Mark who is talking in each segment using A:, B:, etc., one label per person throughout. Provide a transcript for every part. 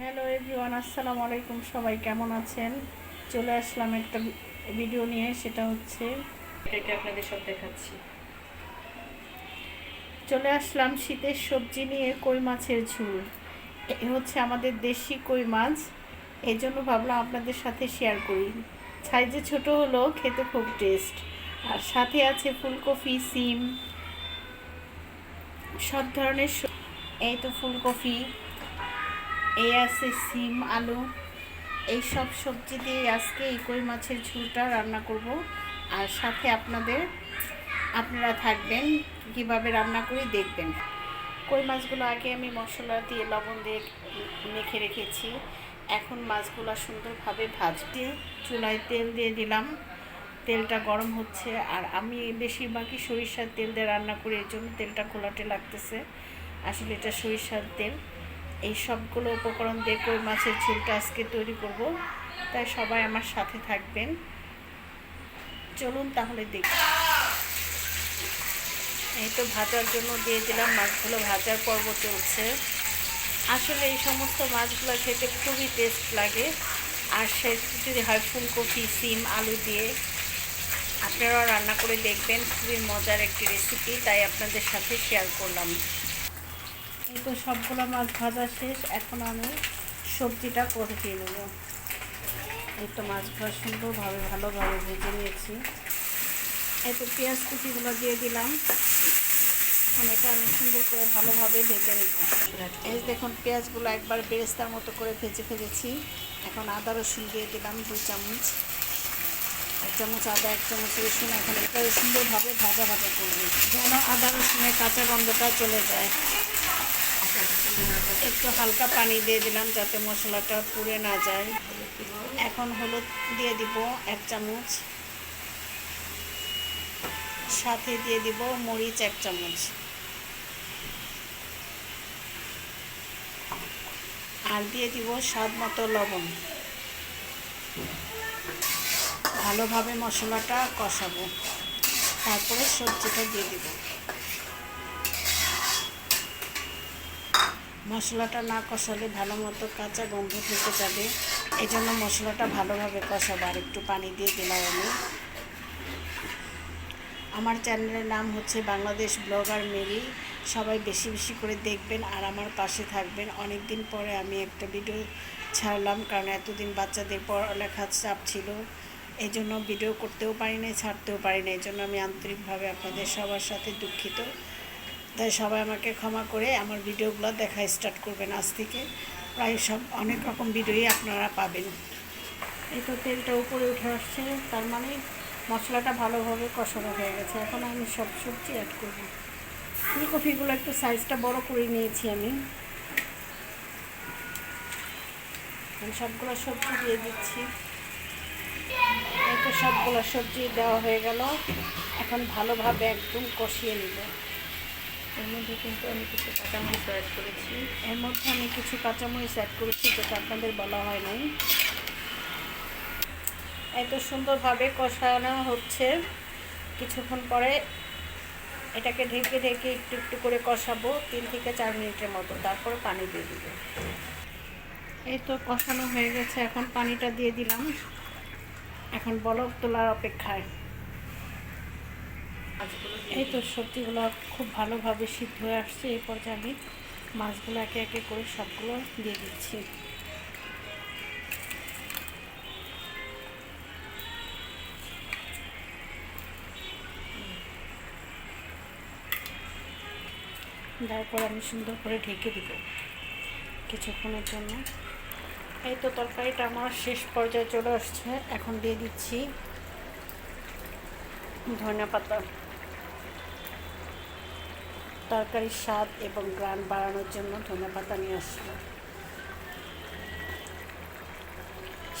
A: Hello everyone আসসালামু আলাইকুম। সবাই কেমন আছেন? চলে আসলাম একটা ভিডিও নিয়ে, সেটা হচ্ছে
B: এটা আপনাদের সব দেখাচ্ছি।
A: চলে আসলাম শীতের সবজি নিয়ে, কই মাছের ঝুল। এ হচ্ছে আমাদের দেশি কই মাছ। এই জন্য ভাবলাম আপনাদের সাথে শেয়ার করি। সাইজে ছোট হলো, খেতে খুব টেস্ট আর সাথে আছে ফুলকপি, সিম। সব ধরনের এই তো ফুলকপি। এই আছে সিম, আলু এই সব সবজি দিয়ে আজকে এই কই মাছের ঝুলটা রান্না করব। আর সাথে আপনাদের, আপনারা থাকবেন, কীভাবে রান্না করে দেখবেন। কই মাছগুলো আগে আমি মশলা দিয়ে লবণ দিয়ে মেখে রেখেছি। এখন মাছগুলো সুন্দরভাবে ভাজতে চুলায় তেল দিয়ে দিলাম। তেলটা গরম হচ্ছে, আর আমি বেশিরভাগই সরিষার তেল দিয়ে রান্না করি এর জন্য তেলটা ঘোলাটে লাগতেছে। আসলে এটা সরিষার তেল। এই সবগুলো উপকরণ দিয়ে কই মাছের ঝোলটা আজকে তৈরি করব। তাই সবাই আমার সাথে থাকবেন। চলুন তাহলে দেখি। এই তো ভাজার জন্য দিয়ে দিলাম মাছগুলো, ভাজার পর্ব চলছে। আসলে এই সমস্ত মাছগুলো খেতে খুবই টেস্ট লাগে। আর সে যদি হয় ফুলকপি, সিম, আলু দিয়ে, আপনারাও রান্না করে দেখবেন। খুবই মজার একটি রেসিপি তাই আপনাদের সাথে শেয়ার করলাম। তো সবগুলো মাছ ভাজা শেষ, এখন আমি সবজিটা করে দিয়ে নেব। এই তো মাছগুলো সুন্দরভাবে, ভালোভাবে ভেজে নিয়েছি। এই তো পেঁয়াজ কুচিগুলো দিয়ে দিলাম। এটা আমি সুন্দর করে ভালোভাবে ভেজে নিব এই দেখুন, পেঁয়াজগুলো একবার বেরেস্তার মতো করে ভেজে ফেলেছি। এখন আদা রসুন দিয়ে দিলাম দুই চামচ। এক চামচ আদা, এক চামচ রসুন। এখন এটা সুন্দরভাবে ভাজা ভাজা করব, যেন আদা রসুনের কাঁচা গন্ধটা চলে যায়। একটু হালকা পানি দিয়ে দিলাম যাতে মশলাটা পুড়ে না যায়। এখন হলুদ দিয়ে দিব এক চামচ। সাথে দিয়ে দিব মরিচ এক চামচ। আর দিয়ে দিব স্বাদ মতো লবণ। ভালোভাবে মশলাটা কষাবো। তারপরে সবজিটা দিয়ে দিব। মশলাটা না কষালে ভালো মতো কাঁচা গন্ধ থেকে যাবে। এই জন্য মশলাটা ভালোভাবে কষাবো। আর একটু পানি দিয়ে দিলাম আমি। আমার চ্যানেলের নাম হচ্ছে বাংলাদেশ ব্লগার মেরি। সবাই বেশি বেশি করে দেখবেন আর আমার পাশে থাকবেন। অনেক দিন পরে আমি একটা ভিডিও ছাড়লাম, কারণ এতদিন বাচ্চাদের পড়ালেখার চাপ ছিল। এই জন্য ভিডিও করতেও পারি নাই ছাড়তেও পারি না এই জন্য আমি আন্তরিকভাবে আপনাদের সবার সাথে দুঃখিত। তাই সবাই আমাকে ক্ষমা করে আমার ভিডিওগুলো দেখা স্টার্ট করবেন আজ থেকে। প্রায় সব অনেক রকম ভিডিওই আপনারা পাবেন। এই তো তেলটা উপরে উঠে আসছে, তার মানে মশলাটা ভালোভাবে কষানো হয়ে গেছে। এখন আমি সব সবজি অ্যাড করব। ফুলকপিগুলো একটু সাইজটা বড় করে নিয়েছি আমি সবগুলো সবজি দিয়ে দিচ্ছি। এই তো সবগুলো সবজি দেওয়া হয়ে গেল। এখন ভালোভাবে একদম কষিয়ে নিব।
B: এর মধ্যে কিন্তু আমি কিছু কাঁচামরিচ অ্যাড করেছি।
A: এর মধ্যে আমি কিছু কাঁচামরিচ অ্যাড করেছি, যেটা আপনাদের বলা হয় নাই। এত সুন্দরভাবে কষানো হচ্ছে। কিছুক্ষণ পরে এটাকে ঢেকে ঢেকে একটু একটু করে কষাবো, তিন থেকে চার মিনিটের মতো। তারপরে পানি দিয়ে দিব। এই তো কষানো হয়ে গেছে। এখন পানিটা দিয়ে দিলাম। এখন বলক তোলার অপেক্ষায়। এই তো সবজিগুলো খুব ভালোভাবে সিদ্ধ হয়ে আসছে। এই পর্যায়ে আমি মাছগুলো একে একে করে সবগুলো দিয়ে দিচ্ছি। তারপর আমি সুন্দর করে ঢেকে দিব কিছুক্ষণের জন্য। এই তো তরকারিটা আমার শেষ পর্যায়ে চলে আসছে। এখন দিয়ে দিচ্ছি ধনিয়া পাতা তরকারির স্বাদ এবং গ্রান বাড়ানোর জন্য ধনে পাতা নিয়ে আসলো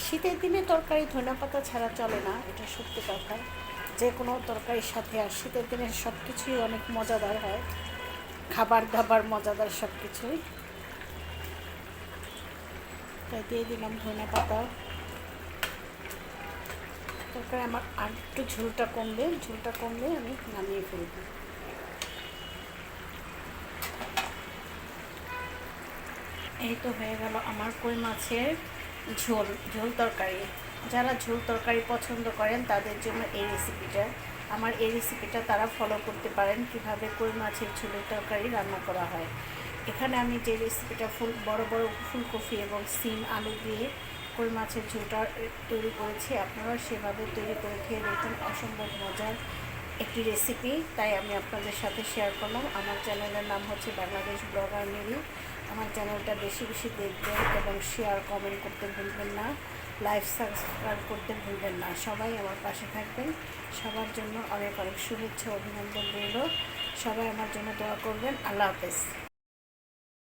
A: শীতের দিনে তরকারি ধনে পাতা ছাড়া চলে না, এটা সত্যি কথা। যে কোনো তরকারির সাথে আর শীতের দিনে সব কিছুই অনেক মজাদার হয়। খাবার দাবার মজাদার সব কিছুই তাই দিয়ে দিলাম ধনে পাতা তরকারি আমার আর একটু ঝোলটা কমবে ঝোলটা কমলে আমি নামিয়ে ফেলব। এই তো হয়ে গেল আমার কই মাছের ঝোল ঝোল তরকারি। যারা ঝোল তরকারি পছন্দ করেন, তাদের জন্য এই রেসিপিটা আমার এই রেসিপিটা তারা ফলো করতে পারেন, কীভাবে কই মাছের ঝোলের তরকারি রান্না করা হয়। এখানে আমি যে রেসিপিটা ফুল, বড় বড় ফুলকপি এবং সিম, আলু দিয়ে কই মাছের ঝোলটা তৈরি করেছি আপনারা সেভাবে তৈরি করে খেয়ে দেখুন, অসম্ভব মজার একটি রেসিপি তাই আমি আপনাদের সাথে শেয়ার করলাম। আমার চ্যানেলের নাম হচ্ছে বাংলাদেশ ব্লগার মেরি। আমার চ্যানেলটা বেশি বেশি দেখবেন এবং শেয়ার কমেন্ট করতে ভুলবেন না লাইভ সাবস্ক্রাইব করতে ভুলবেন না। সবাই আমার পাশে থাকবেন। সবার জন্য অনেক অনেক শুভেচ্ছা, অভিনন্দন রইল। সবাই আমার জন্য দোয়া করবেন। আল্লাহ হাফেজ।